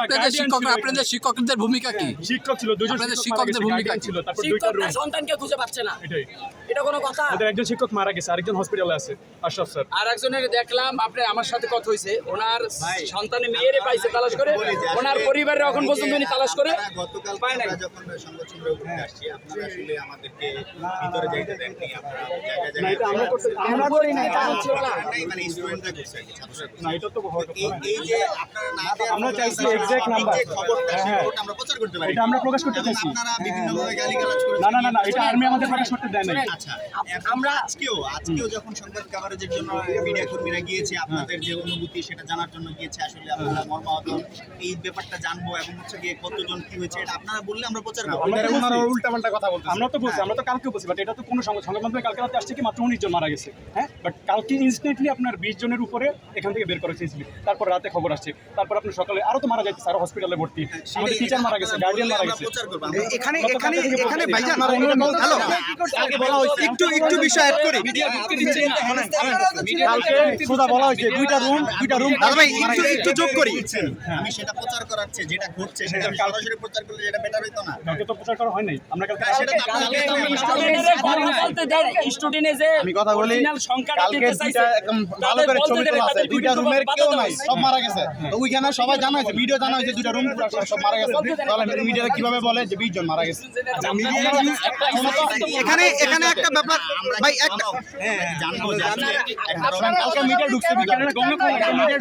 আপনাদের শিক্ষক আপনাদের শিক্ষকদের ভূমিকা কি? শিক্ষক ছিল দুজন শিক্ষকদের ভূমিকা ছিল তারপর দুইটা রুম সন্তানকে খুঁজে পাচ্ছে না। এটাই। এটা কোনো কথা? একজন শিক্ষক মারা গেছে আরেকজন হসপিটালে আছে আশরাফ স্যার। আর একজনের দেখলাম আপনি আমার সাথে কথা হয়েছে ওনার সন্তানে মেয়েরে পাইছে তালাশ করে ওনার পরিবারের এখন পর্যন্ত উনি তালাশ করে গতকাল পায় নাই। যখন সংবাদ সম্মেলনে আসছি আপনারা আসলে আমাদেরকে ভিতরে যাইতে দেননি আপনারা জায়গায় জায়গায় আমরা করি না মানে আমরা চাইছি আমরা exact সঠিক number। যে খবরটা সেই হ্যাঁ। খবরটা আমরা প্রচার করতে পারি এটা আমরা প্রকাশ করতে চাইছি আপনারা বিভিন্নভাবে গালিগালাজ করেছেন না না না না এটা আর্মি আমাদের প্রকাশ করতে দেয় না আচ্ছা আমরা আজকেও আজকেও যখন সংবাদ কভারেজের জন্য মিডিয়া কর্মীরা গিয়েছে আপনাদের যে অনুভূতি সেটা জানার জন্য গিয়েছে আসলে আপনারা মর্মাহত এই ব্যাপারটা জানব এবং হচ্ছে গিয়ে কতজন কি হয়েছে এটা আপনারা বললে আমরা প্রচার করব আমরা বলছি। উল্টাপাল্টা কথা আমরা তো বলছি আমরা তো কালকে বলছি বাট এটা তো কোনো সংবাদ সংবাদ মাধ্যমে কালকে রাতে আসছে কি মাত্র উনিশ জন মারা গেছে হ্যাঁ বাট কালকে ইনস্ট্যান্টলি আপনার বিশ জনের উপরে এখান থেকে বের করা হয়েছিল তারপর রাতে খবর আসছে। তারপর আপনার সকালে আরও তো মারা যাচ্ছে আরও হসপিটালে ভর্তি। আমাদের টিচার মারা গেছে গার্ডিয়ান মারা গেছে। এখানে এখানে এখানে ভাইজান হ্যালো? আগে বলা হয়েছে? একটু একটু বিষয় অ্যাড করি। কালকে সোজা বলা হয়েছে দুইটা রুম দুইটা রুম দাদা ভাই একটু একটু যোগ করি। আমি সেটা প্রচার করাচ্ছে যেটা ঘটছে সেটা সরাসরি প্রচার করলে যেটা বেটার হইতো না। কালকে তো প্রচার করা হয় নাই। আমরা কালকে সেটা তো কথা বলতে দেন স্টুডেন্টে যে আমি কথা বলি কালকে দুইটা একদম ভালো করে ছবি তোলা আছে। দুইটা রুমের কেউ নাই সব মারা গেছে। তো ওইখানে সবাই জানা হয়েছে ভিডিও জানা হয়েছে দুইটা রুম সব মারা গেছে। তাহলে মিডিয়াটা কীভাবে বলে যে 20 জন মারা গেছে? এখানে এখানে একটা ব্যাপার ভাই একটা জানব কালকে মিডিয়া ঢুকছে মিডিয়া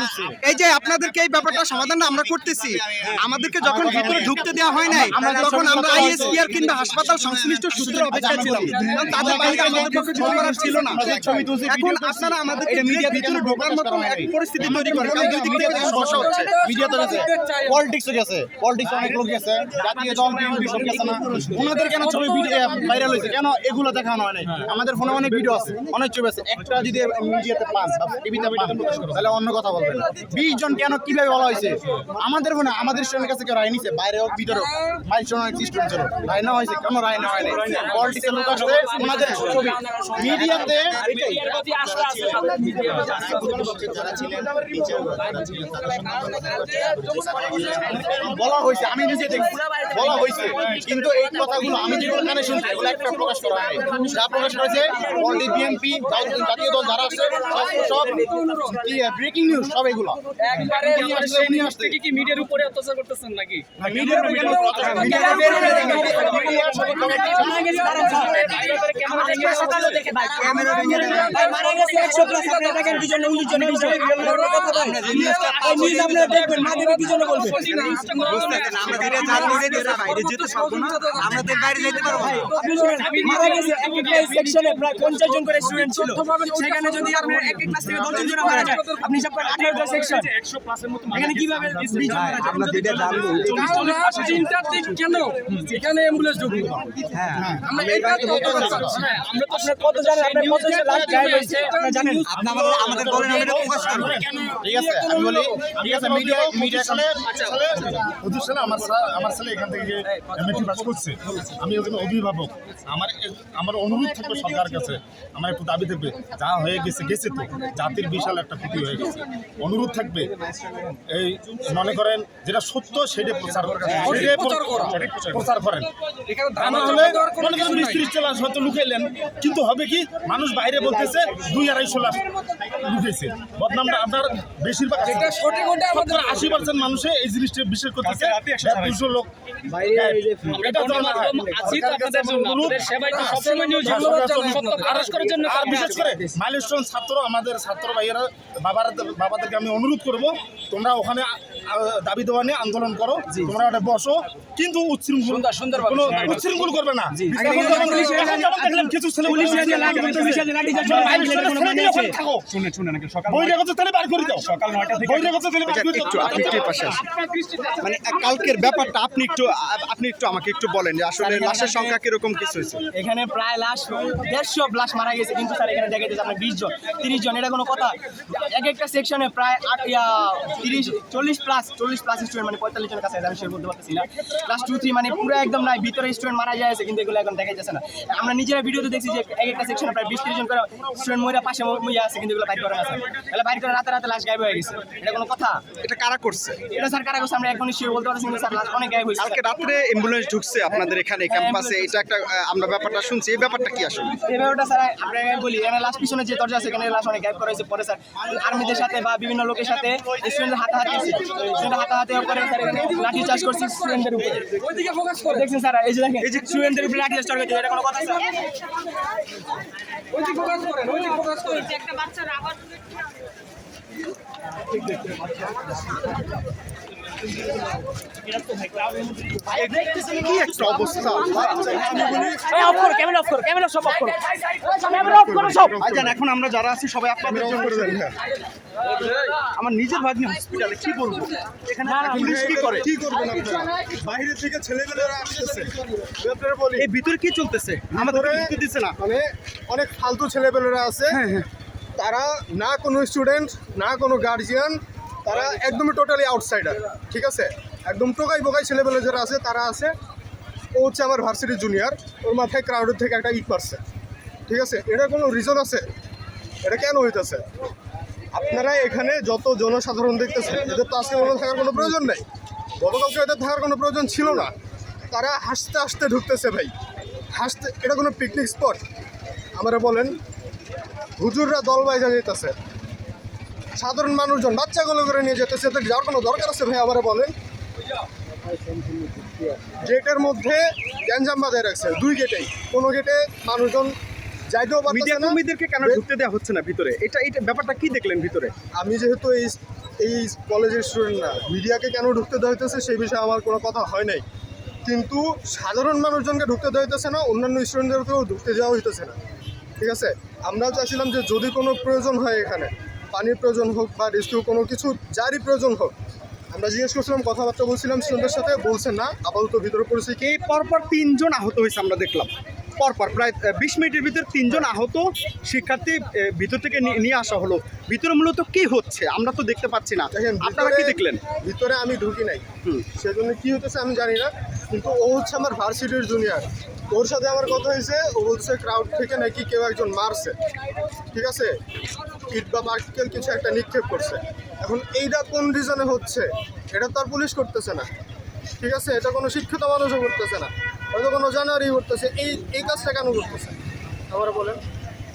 ঢুকছে এই যে আপনাদেরকে এই ব্যাপারটা সমাধানটা আমরা করতেছি। আমাদেরকে যখন ভিতরে ঢুকতে দেওয়া হয় নাই তখন আমরা আইএসপিআর কিংবা হাসপাতাল সংশ্লিষ্ট সূত্রের অপেক্ষা ছিলাম তাদের বাইরে আমাদের পক্ষে ছিল না। এখন আপনারা আমাদেরকে মিডিয়া ভিতরে ঢোকার মতো এক পরিস্থিতি তৈরি করেন কারণ দুই দিক থেকে সমস্যা হচ্ছে। মিডিয়া তো গেছে পলিটিক্সে গেছে। পলিটিক্স অনেক লোক গেছে। জাতীয় দল বিএনপি সব গেছে না। ওনাদের কেন ছবি ভাইরাল হয়েছে? কেন এগুলো দেখানো হয়। নাই আমাদের ফোনে অনেক ভিডিও আছে। অনেক ছবি আছে। একটা যদি মিডিয়াতে পান টিভিতে পান তাহলে অন্য কথা বলবেন। বিশ জন কেন কীভাবে বলা হয়েছে? আমাদের ফোনে আমাদের স্টুডেন্টের কাছে কেউ রায় নিছে? বাইরে হোক ভিতরে হোক। মাইল অনেক স্টুডেন্ট ছিল। রায় নেওয়া হয়েছে? কেন রায় নেওয়া হয়নি? পলিটিক্সের লোক আসছে ওনাদের ছবি। মিডিয়াতে বলা হয়েছে আমি নিজে দেখছি বলা হয়েছে। কিন্তু এই কথাগুলো আমি যেগুলো কানে শুনছি এগুলো একটা প্রকাশ করা হয়। যা প্রকাশ করেছে অলরেডি বিএনপি জাতীয় দল যারা আছে সব ব্রেকিং নিউজ সব এগুলো। মিডিয়ার উপরে অত্যাচার করতেছেন নাকি? মিডিয়ার আজকে সকালে দেখে ভাই, ভাই, মারা গেছে 100 plus, আপনারা দেখেন কি জন্য, 19 জন, 20 জন। এই news আপনারা দেখবেন, না দেখে কি জন্য বলবেন? আপনি শুনেন, মারা গেছে এক একটা section প্রায় 50 জন করে student ছিল। সেখানে যদি আপনার এক এক থেকে 10 জন জন মারা যায়, আপনি হিসাব করেন 18 টা section। একশো প্লাসের মতো এখানে কীভাবে 20 জন মারা যায়? দিক কেন? এখানে অ্যাম্বুলেন্স আমরা হ্যাঁ, আমরা তো আপনার কত জানেন, আপনার কত জন last গায়েব হয়েছে, আপনারা জানেন? আমাদের বলেন আমরা প্রকাশ করব ঠিক আছে আমি বলি ঠিক আছে মিডিয়া মিডিয়া আসলে হুজুর সালে আমার ছেলে এখান থেকে পাস করছে আমি একজন অভিভাবক। আমার আমার অনুরোধ থাকবে সরকার কাছে। আমার একটু দাবি থাকবে যা হয়ে গেছে গেছে তো। জাতির বিশাল একটা ক্ষতি হয়ে গেছে। অনুরোধ থাকবে এই মনে করেন যেটা সত্য সেটা প্রচার সেটা প্র- প্রচার করেন তা না হলে মনে করেন হয়তো লুকাইলেন কিন্তু হবে কি? মানুষ বাইরে বলতেছে দুই আড়াইশো লাখ লুকেছে বদনামটা আপনার বেশিরভাগ শতকরা আশি পার্সেন্ট মানুষে এই জিনিসটা বিশ্বাস করতেছে দুশো লোক আর বিশেষ করে মাইলস্টোন ছাত্র আমাদের ছাত্র ভাইয়েরা বাবার বাবাদেরকে আমি অনুরোধ করব তোমরা ওখানে দাবি দেওয়া নিয়ে আন্দোলন করো তোমরা বসো। কিন্তু উচ্ছৃঙ্খল কোনো উচ্ছৃঙ্খল করবে না। কিছু ছেলে। মানে কালকের ব্যাপারটা আপনি একটু আপনি একটু আমাকে একটু বলেন যে আসলে লাশের সংখ্যা কীরকম কিছু হয়েছে? এখানে প্রায় লাশ দেড়শো লাশ মারা গেছে কিন্তু স্যার এখানে দেখা যাচ্ছে আপনার বিশ জন তিরিশ জন এটা কোনো কথা। এক একটা সেকশনে প্রায় আট তিরিশ চল্লিশ প্লাস প্লাস চল্লিশ প্লাস স্টুডেন্ট মানে পঁয়তাল্লিশ জনের কাছে আছে, আমি সে বলতে পারতেছি না। ক্লাস টু থ্রি মানে পুরো একদম নাই ভিতরে স্টুডেন্ট মারা যায় কিন্তু এগুলো এখন দেখা যাচ্ছে না। আমরা নিজেরা ভিডিওতে দেখছি যে এক একটা সেকশনে প্রায় বিশ জন করে স্টুডেন্ট মহিলা পাশে মহিলা আছে কিন্তু এগুলো বাইর করে স্যার তাহলে বাইর করে রাতে রাতে লাশ গায়েব হয়ে গেছে। এটা কোনো কথা? এটা কারা করছে? এটা স্যার কারা করছে? আমরা এখন শিওর বলতে পারছি কিন্তু স্যার লাশ অনেক গায়েব হয়েছে কালকে রাত্রে অ্যাম্বুলেন্স ঢুকছে আপনাদের এখানে ক্যাম্পাসে এটা একটা আমরা ব্যাপারটা শুনছি এই ব্যাপারটা কি আসলে? এই ব্যাপারটা স্যার আমরা বলি এখানে লাস্ট পিছনে যে দরজা আছে এখানে লাশ অনেক গায়েব করা হয়েছে পরে স্যার আর্মিদের সাথে বা বিভিন্ন লোকের সাথে স্টুডেন্টের হাতাহাতি স্টুডেন্ট হাতাহাতি করে স্যার লাঠি চার্জ করছে স্টুডেন্টদের উপরে। ওইদিকে ফোকাস করে। দেখছেন স্যার এই যে দেখেন এই যে স্টুডেন্টদের উপরে লাঠি চার্জ করছে এটা কোনো কথা স্যার? ওইদিকে ফোকাস করেন ওইদিকে ফোকাস করেন একটা বাচ্চার আবার কি একটা অবস্থা? অফ করো ক্যামেরা অফ করো ক্যামেরা সব অফ করো। ক্যামেরা অফ করো সব। এখন আমরা যারা আছি সবাই আপনাদের জন্য আমার নিজের ভাগ্নি হসপিটালে কি বলব? এখানে পুলিশ কি করে? কি করবেন আপনারা? বাইরে থেকে ছেলেমেয়েরা আসতেছে। আপনারা বলি এই ভিতরে কি চলতেছে? আমাদের ঢুকতে দিচ্ছে না। মানে অনেক ফালতু ছেলেপেলেরা আছে। তারা না কোনো স্টুডেন্ট না কোনো গার্জিয়ান তারা একদমই টোটালি আউটসাইডার ঠিক আছে? একদম টোকাই বোকাই ছেলেপেলে যারা আছে তারা আছে। ও হচ্ছে আমার ভার্সিটি জুনিয়র ওর মাথায় ক্রাউডের থেকে একটা ইট পারছে ঠিক আছে? এটা কোনো রিজন আছে? এটা কেন হইতেছে? আপনারা এখানে যত জনসাধারণ দেখতেছেন, এদের তো আজকে কোনো থাকার কোনো প্রয়োজন নেই। গতকালকে এদের থাকার কোনো প্রয়োজন ছিল না। তারা হাসতে হাসতে ঢুকতেছে ভাই। হাসতে, এটা কোনো পিকনিক স্পট আমরা বলেন, হুজুররা দল বাইজা যেতেছে। সাধারণ মানুষজন, বাচ্চাগুলো করে নিয়ে যেতেছে, এদের যাওয়ার কোনো দরকার আছে ভাই, আমরা বলেন? গেটের মধ্যে গ্যাঞ্জাম বাজায় রাখছে, দুই গেটেই কোনো গেটে মানুষজন যাইতেও মিডিয়া কর্মীদেরকে কেন ঢুকতে দেওয়া হচ্ছে না ভিতরে? এটা এটা ব্যাপারটা কি দেখলেন ভিতরে? আমি যেহেতু এই এই কলেজের স্টুডেন্ট না মিডিয়াকে কেন ঢুকতে দেওয়া হইতেছে সেই বিষয়ে আমার কোনো কথা হয় নাই। কিন্তু সাধারণ মানুষজনকে ঢুকতে দেওয়া হইতেছে না অন্যান্য স্টুডেন্টদেরকেও ঢুকতে দেওয়া হইতেছে না। ঠিক আছে? আমরাও চাচ্ছিলাম যে যদি কোনো প্রয়োজন হয় এখানে পানির প্রয়োজন হোক বা রেস্কিউ কোনো কিছু যারই প্রয়োজন হোক আমরা জিজ্ঞেস করছিলাম কথাবার্তা বলছিলাম স্টুডেন্টের সাথে বলছেন না আপাতত ভিতরে পরিস্থিতি এই পরপর তিনজন আহত হয়েছে আমরা দেখলাম। পরপর প্রায় বিশ মিনিটের ভিতর তিনজন আহত শিক্ষার্থী ভিতর থেকে নিয়ে- আসা হলো। ভিতরে মূলত কি হচ্ছে? আমরা তো দেখতে পাচ্ছি না। আপনারা কি দেখলেন? ভিতরে আমি ঢুকি নাই। সেজন্য কি হতেছে আমি জানি না কিন্তু ও হচ্ছে আমার ভার্সিটির জুনিয়র ওর সাথে আমার কথা হয়েছে ও বলছে ক্রাউড থেকে নাকি কেউ একজন মারছে। ঠিক আছে? ইট বা পার্টিকেল কিছু একটা নিক্ষেপ করছে। এখন এইটা কোন রিজনে হচ্ছে? এটা তো আর পুলিশ করতেছে না। ঠিক আছে? এটা কোনো শিক্ষিত মানুষও করতেছে না। হয়তো কোনো জানুয়ারি করতেছে এই এই কাজটা কেন করতেছে আবার বলেন।